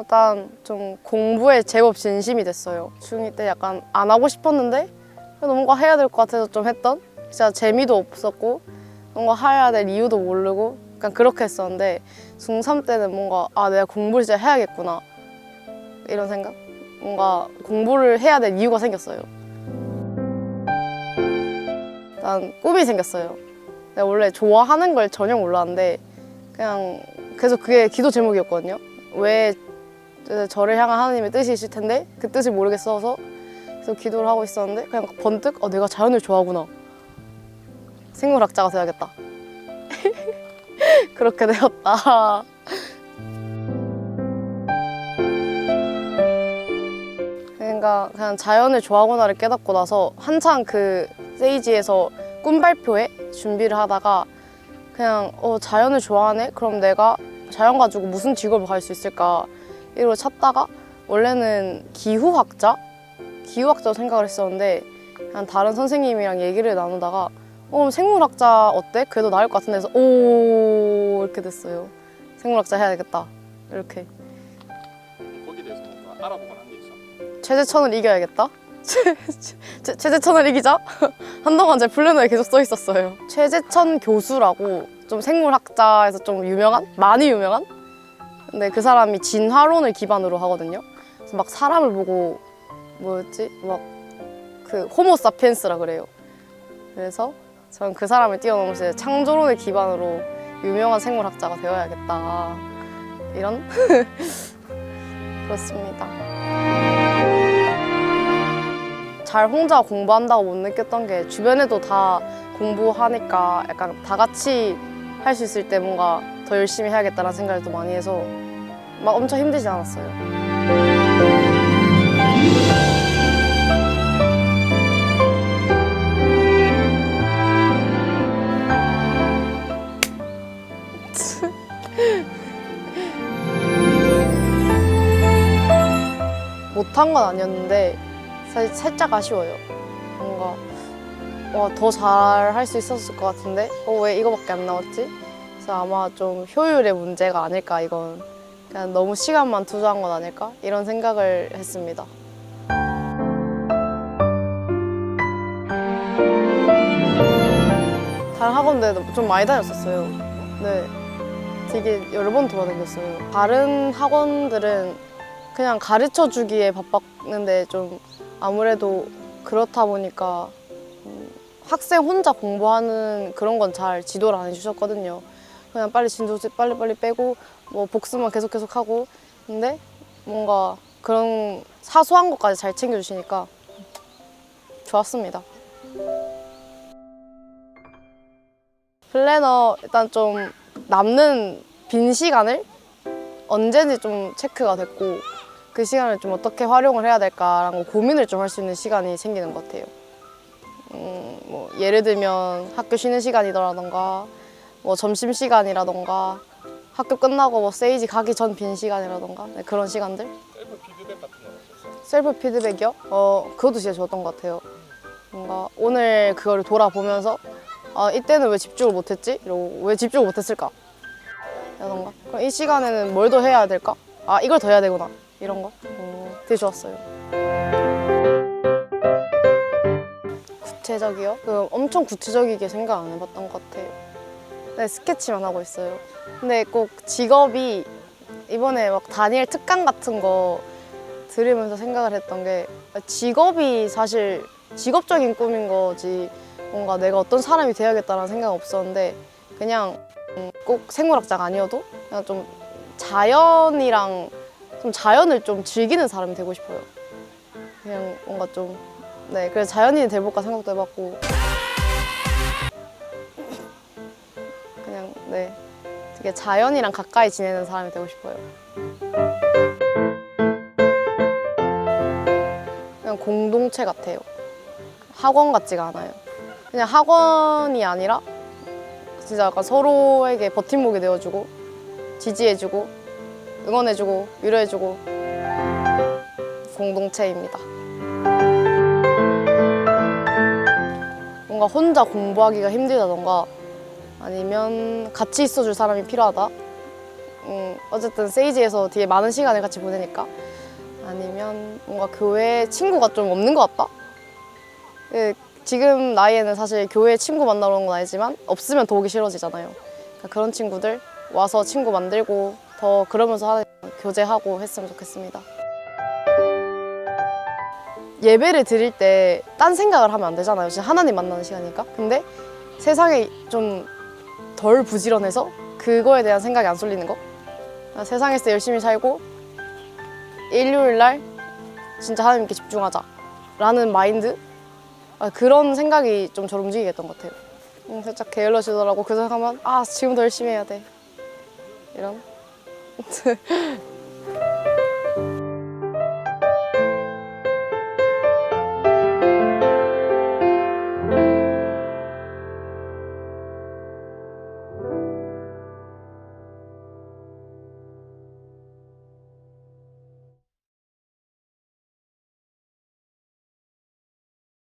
일단 좀 공부에 제법 진심이 됐어요. 중2 때 약간 안 하고 싶었는데 뭔가 해야 될 것 같아서 좀 했던 진짜 재미도 없었고 뭔가 해야 될 이유도 모르고 약간 그렇게 했었는데 중3 때는 뭔가 아 내가 공부를 진짜 해야겠구나 이런 생각 뭔가 공부를 해야 될 이유가 생겼어요. 일단 꿈이 생겼어요. 내가 원래 좋아하는 걸 전혀 몰랐는데 그냥 계속 그게 기도 제목이었거든요. 왜 저를 향한 하나님의 뜻이 있을 텐데 그 뜻을 모르겠어서 계속 기도를 하고 있었는데 그냥 번뜩 어, 내가 자연을 좋아하구나. 생물학자가 돼야겠다. 그렇게 되었다. 그러니까 그냥 자연을 좋아하구나를 깨닫고 나서 한창 그 세이지에서 꿈 발표회 준비를 하다가 그냥 어 자연을 좋아하네? 그럼 내가 자연 가지고 무슨 직업을 갈 수 있을까? 이러고 찾다가 원래는 기후학자? 기후학자 생각을 했었는데 그냥 다른 선생님이랑 얘기를 나누다가 어 생물학자 어때? 그래도 나을 것 같은데 해서 오 이렇게 됐어요. 생물학자 해야겠다. 이렇게 거기에 대해서 뭔가 알아보거나 한 게 있어? 최재천을 이겨야겠다. 최- 최재천을 이기자. 한동안 제 플래너에 계속 써 있었어요. 최재천 교수라고 좀 생물학자에서 좀 유명한, 많이 유명한. 근데 그 사람이 진화론을 기반으로 하거든요. 그래서 막 사람을 보고 뭐였지? 막 그 호모 사피엔스라 그래요. 그래서 저는 그 사람을 뛰어넘어서 이제 창조론을 기반으로 유명한 생물학자가 되어야겠다. 이런 그렇습니다. 잘 혼자 공부한다고 못 느꼈던 게 주변에도 다 공부하니까 약간 다 같이 할 수 있을 때 뭔가 더 열심히 해야겠다는 생각을 더 많이 해서 막 엄청 힘들지 않았어요. 못한 건 아니었는데 사실 살짝 아쉬워요. 뭔가 와, 더 잘 할 수 있었을 것 같은데 어, 왜 이거밖에 안 나왔지? 그래서 아마 좀 효율의 문제가 아닐까 이건 그냥 너무 시간만 투자한 건 아닐까 이런 생각을 했습니다. 다른 학원들도 좀 많이 다녔었어요. 네, 되게 여러 번 돌아다녔어요. 다른 학원들은 그냥 가르쳐 주기에 바빴는데 좀 아무래도 그렇다 보니까 음, 학생 혼자 공부하는 그런 건 잘 지도를 안 해주셨거든요. 그냥 빨리 진도 빨리 빨리 빼고 뭐 복습만 계속 계속 하고 근데 뭔가 그런 사소한 것까지 잘 챙겨주시니까 좋았습니다. 플래너 일단 좀 남는 빈 시간을 언제든지 좀 체크가 됐고 그 시간을 좀 어떻게 활용을 해야 될까라는 거 고민을 좀 할 수 있는 시간이 생기는 것 같아요. 음, 뭐 예를 들면 학교 쉬는 시간이더라던가 뭐 점심 시간이라던가 학교 끝나고 뭐 세이지 가기 전 빈 시간이라던가 네, 그런 시간들 셀프 피드백 같은 건 없었어? 셀프 피드백이요? 어 그것도 진짜 좋았던 것 같아요. 뭔가 오늘 그거를 돌아보면서 아 이때는 왜 집중을 못했지? 이러고 왜 집중을 못했을까? 이러던가 그럼 이 시간에는 뭘 더 해야 될까? 아 이걸 더 해야 되구나 이런 거 어, 되게 좋았어요. 구체적이요? 그 엄청 구체적이게 생각 안 해봤던 것 같아요. 네 스케치만 하고 있어요. 근데 꼭 직업이 이번에 막 다니엘 특강 같은 거 들으면서 생각을 했던 게 직업이 사실 직업적인 꿈인 거지 뭔가 내가 어떤 사람이 돼야겠다는 생각은 없었는데 그냥 음, 꼭 생물학자가 아니어도 그냥 좀 자연이랑 좀 자연을 좀 즐기는 사람이 되고 싶어요. 그냥 뭔가 좀 네, 그래서 자연인이 돼볼까 생각도 해봤고 되게 자연이랑 가까이 지내는 사람이 되고 싶어요. 그냥 공동체 같아요. 학원 같지가 않아요. 그냥 학원이 아니라 진짜 약간 서로에게 버팀목이 되어주고 지지해주고 응원해주고 위로해주고 공동체입니다. 뭔가 혼자 공부하기가 힘들다던가 아니면 같이 있어줄 사람이 필요하다 음, 어쨌든 세이지에서 되게 많은 시간을 같이 보내니까 아니면 뭔가 교회 친구가 좀 없는 것 같다. 그 지금 나이에는 사실 교회 친구 만나러 오는 건 아니지만 없으면 더 오기 싫어지잖아요. 그러니까 그런 친구들 와서 친구 만들고 더 그러면서 하는 교제하고 했으면 좋겠습니다. 예배를 드릴 때 딴 생각을 하면 안 되잖아요. 진짜 하나님 만나는 시간이니까. 근데 세상이 좀 덜 부지런해서 그거에 대한 생각이 안 쏠리는 거. 아, 세상에서 열심히 살고 일요일 날 진짜 하나님께 집중하자 라는 마인드 아, 그런 생각이 좀 저를 움직이게 했던 것 같아요. 음, 살짝 게을러지더라고. 그 생각하면 아 지금 더 열심히 해야 돼. 이런